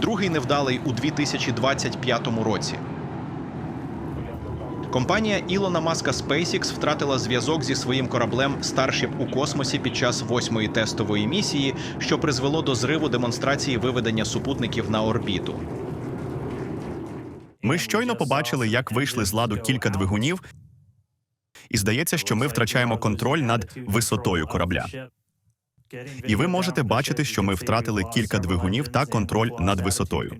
Другий невдалий у 2025 році. Компанія Ілона Маска SpaceX втратила зв'язок зі своїм кораблем Starship у космосі під час восьмої тестової місії, що призвело до зриву демонстрації виведення супутників на орбіту. Ми щойно побачили, як вийшли з ладу кілька двигунів, і здається, що ми втрачаємо контроль над висотою корабля. І ви можете бачити, що ми втратили кілька двигунів та контроль над висотою.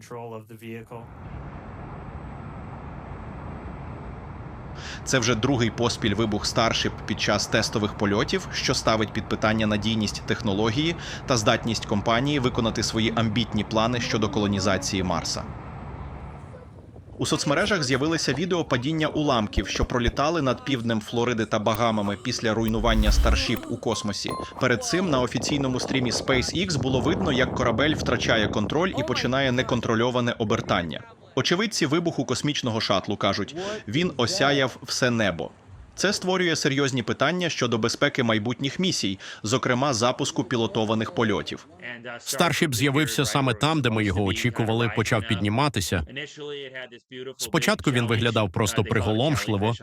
Це вже другий поспіль вибух Starship під час тестових польотів, що ставить під питання надійність технології та здатність компанії виконати свої амбітні плани щодо колонізації Марса. У соцмережах з'явилися відео падіння уламків, що пролітали над півднем Флориди та Багамами після руйнування Starship у космосі. Перед цим на офіційному стрімі SpaceX було видно, як корабель втрачає контроль і починає неконтрольоване обертання. Очевидці вибуху космічного шатлу кажуть, він осяяв все небо. Це створює серйозні питання щодо безпеки майбутніх місій, зокрема запуску пілотованих польотів. Старшіп з'явився саме там, де ми його очікували, почав підніматися. Спочатку він виглядав просто приголомшливо,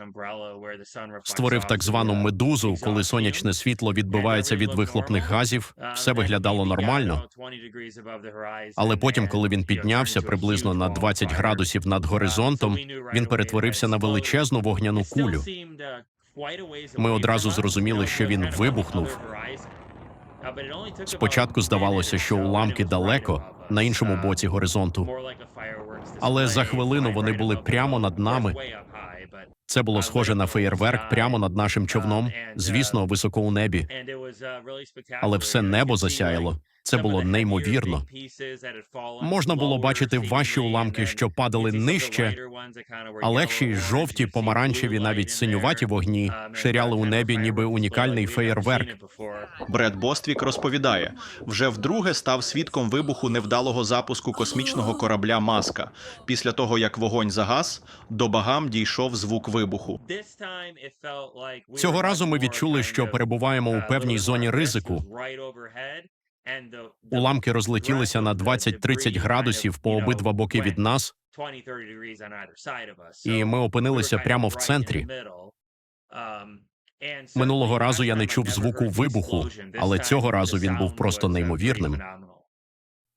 Створив так звану медузу, коли сонячне світло відбивається від вихлопних газів. Все виглядало нормально. Але потім, коли він піднявся приблизно на 20 градусів над горизонтом, він перетворився на величезну вогняну кулю. Ми одразу зрозуміли, що він вибухнув. Спочатку здавалося, що уламки далеко на іншому боці горизонту. але за хвилину вони були прямо над нами. Це було схоже на феєрверк прямо над нашим човном, звісно, високо у небі. але все небо засяяло. Це було неймовірно. Можна було бачити ваші уламки, що падали нижче, а легші жовті, помаранчеві, навіть синюваті вогні ширяли у небі, ніби унікальний феєрверк. Бред Боствік розповідає, вже вдруге став свідком вибуху невдалого запуску космічного корабля Маска. Після того як вогонь загас, до багам дійшов звук вибуху. Цього разу ми відчули, що перебуваємо у певній зоні ризику. Уламки розлетілися на 20-30 градусів по обидва боки від нас, і ми опинилися прямо в центрі. Минулого разу я не чув звуку вибуху, але цього разу він був просто неймовірним.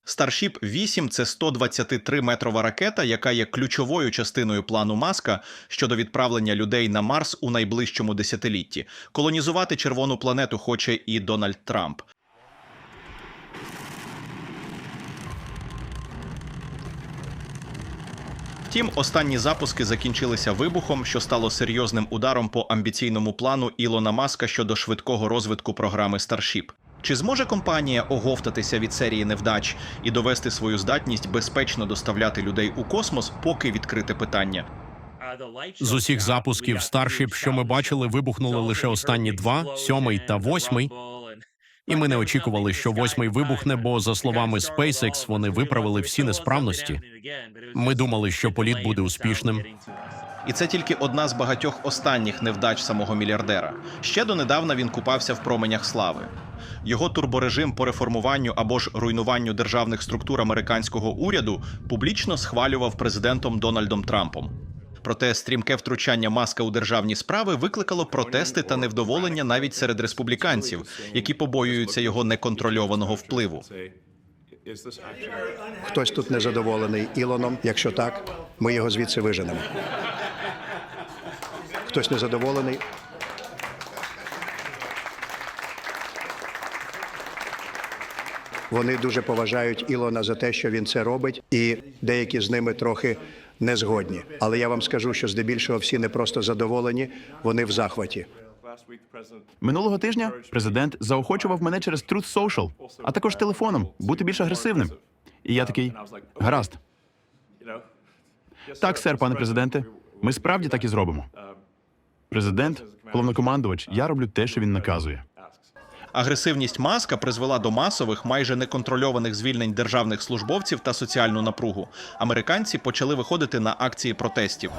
Starship 8 – це 123-метрова ракета, яка є ключовою частиною плану Маска щодо відправлення людей на Марс у найближчому десятилітті. Колонізувати червону планету хоче і Дональд Трамп. Втім, останні запуски закінчилися вибухом, що стало серйозним ударом по амбіційному плану Ілона Маска щодо швидкого розвитку програми Starship. Чи зможе компанія оговтатися від серії невдач і довести свою здатність безпечно доставляти людей у космос, поки відкрите питання? З усіх запусків Starship, що ми бачили, вибухнули лише останні два сьомий та восьмий. І ми не очікували, що восьмий вибухне, бо за словами SpaceX, вони виправили всі несправності. Ми думали, що політ буде успішним. І це тільки одна з багатьох останніх невдач самого мільярдера. Ще донедавна він купався в променях слави. Його турборежим по реформуванню або ж руйнуванню державних структур американського уряду публічно схвалював президентом Дональдом Трампом. Проте стрімке втручання маска у державні справи викликало протести та невдоволення навіть серед республіканців, які побоюються його неконтрольованого впливу. Хтось тут незадоволений Ілоном. Якщо так, ми його звідси виженемо. Хтось незадоволений. Вони дуже поважають Ілона за те, що він це робить, і деякі з ними трохи не згодні. Але я вам скажу, що здебільшого всі не просто задоволені, вони в захваті. Минулого тижня президент заохочував мене через Truth Social, а також телефоном бути більш агресивним. І я такий гаразд. Так, сер, пане президенте, ми справді так і зробимо. Президент, головнокомандувач, я роблю те, що він наказує. Агресивність маска призвела до масових, майже неконтрольованих звільнень державних службовців та соціальну напругу. Американці почали виходити на акції протестів.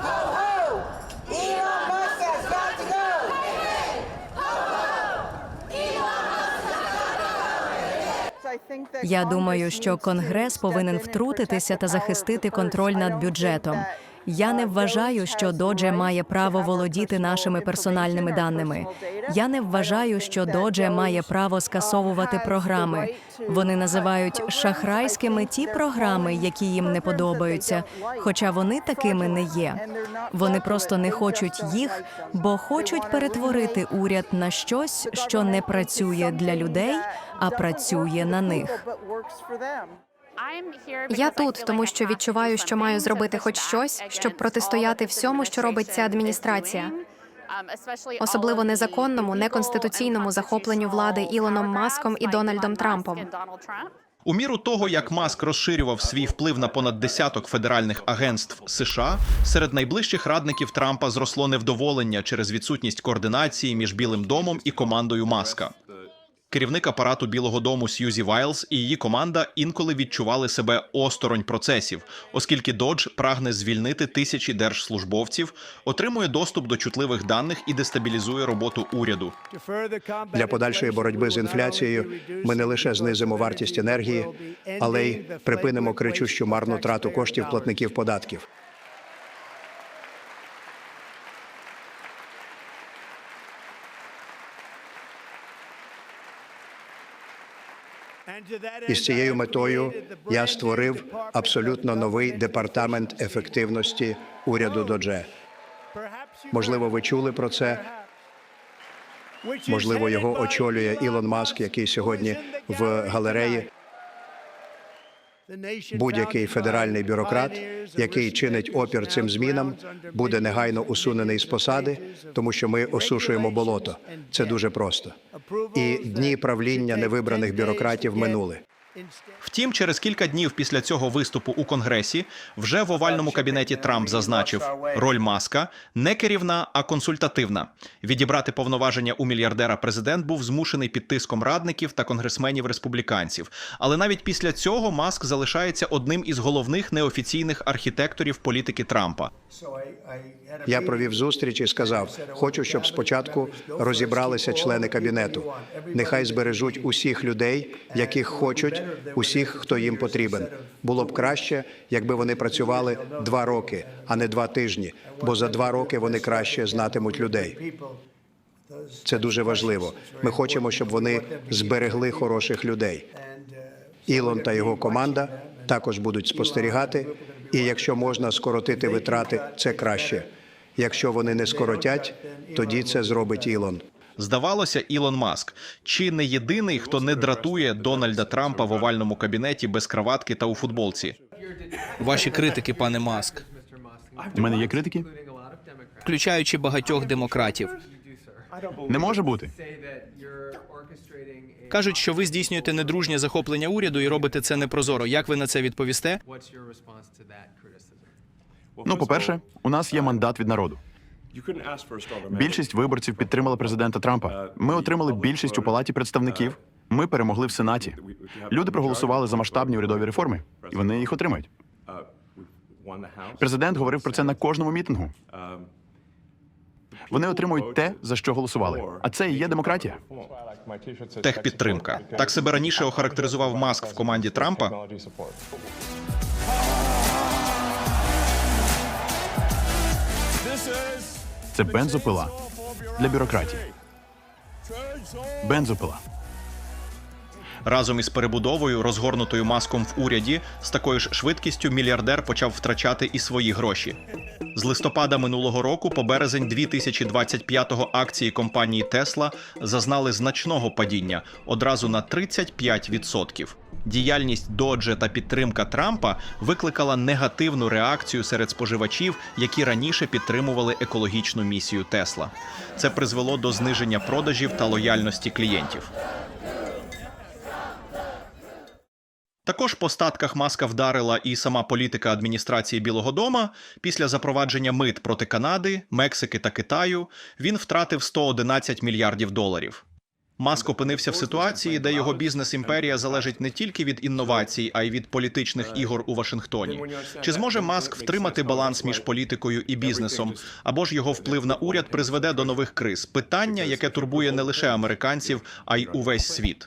Я думаю, що Конгрес повинен втрутитися та захистити контроль над бюджетом. Я не вважаю, що Додже має право володіти нашими персональними даними. Я не вважаю, що Додже має право скасовувати програми. Вони називають шахрайськими ті програми, які їм не подобаються, хоча вони такими не є. Вони просто не хочуть їх, бо хочуть перетворити уряд на щось, що не працює для людей, а працює на них. Я тут, тому що відчуваю, що маю зробити хоч щось, щоб протистояти всьому, що робить ця адміністрація, особливо незаконному, неконституційному захопленню влади Ілоном Маском і Дональдом Трампом. У міру того, як Маск розширював свій вплив на понад десяток федеральних агентств США, серед найближчих радників Трампа зросло невдоволення через відсутність координації між Білим домом і командою Маска. Керівник апарату Білого Дому Сьюзі Вайлз і її команда інколи відчували себе осторонь процесів, оскільки Додж прагне звільнити тисячі держслужбовців, отримує доступ до чутливих даних і дестабілізує роботу уряду. Для подальшої боротьби з інфляцією ми не лише знизимо вартість енергії, але й припинимо кричущу марну трату коштів платників податків. І з цією метою я створив абсолютно новий департамент ефективності уряду Додже. Можливо, ви чули про це. Можливо, його очолює Ілон Маск, який сьогодні в галереї. Будь-який федеральний бюрократ, який чинить опір цим змінам, буде негайно усунений з посади, тому що ми осушуємо болото. Це дуже просто. І дні правління невибраних бюрократів минули. Втім, через кілька днів після цього виступу у Конгресі вже в овальному кабінеті Трамп зазначив, роль маска не керівна, а консультативна. Відібрати повноваження у мільярдера президент був змушений під тиском радників та конгресменів республіканців. Але навіть після цього маск залишається одним із головних неофіційних архітекторів політики Трампа. Я провів зустріч і сказав: хочу, щоб спочатку розібралися члени кабінету. Нехай збережуть усіх людей, яких хочуть, усіх, хто їм потрібен. Було б краще, якби вони працювали два роки, а не два тижні, бо за два роки вони краще знатимуть людей. Це дуже важливо. Ми хочемо, щоб вони зберегли хороших людей. Ілон та його команда також будуть спостерігати. І якщо можна скоротити витрати, це краще. Якщо вони не скоротять, тоді це зробить Ілон. Здавалося, Ілон Маск чи не єдиний, хто не дратує Дональда Трампа в овальному кабінеті без краватки та у футболці. Ваші критики, пане Маск, У мене є критики? включаючи багатьох демократів, Не може бути. кажуть, що ви здійснюєте недружнє захоплення уряду і робите це непрозоро. Як ви на це відповісте? Ну, по-перше, у нас є мандат від народу. Більшість виборців підтримала президента Трампа. Ми отримали більшість у палаті представників. Ми перемогли в сенаті. Люди проголосували за масштабні урядові реформи, і вони їх отримають. Президент говорив про це на кожному мітингу. Вони отримують те, за що голосували. А це і є демократія. Техпідтримка. Так себе раніше охарактеризував Маск в команді Трампа. Це бензопила для бюрократії. Бензопила. Разом із перебудовою, розгорнутою маском в уряді, з такою ж швидкістю мільярдер почав втрачати і свої гроші. З листопада минулого року по березень 2025-го акції компанії Tesla зазнали значного падіння одразу на 35%. Діяльність Додже та підтримка Трампа викликала негативну реакцію серед споживачів, які раніше підтримували екологічну місію Тесла. Це призвело до зниження продажів та лояльності клієнтів. Також по статках маска вдарила і сама політика адміністрації Білого Дома. Після запровадження мит проти Канади, Мексики та Китаю він втратив 111 мільярдів доларів. Маск опинився в ситуації, де його бізнес-імперія залежить не тільки від інновацій, а й від політичних ігор у Вашингтоні. Чи зможе Маск втримати баланс між політикою і бізнесом, або ж його вплив на уряд призведе до нових криз? Питання, яке турбує не лише американців, а й увесь світ.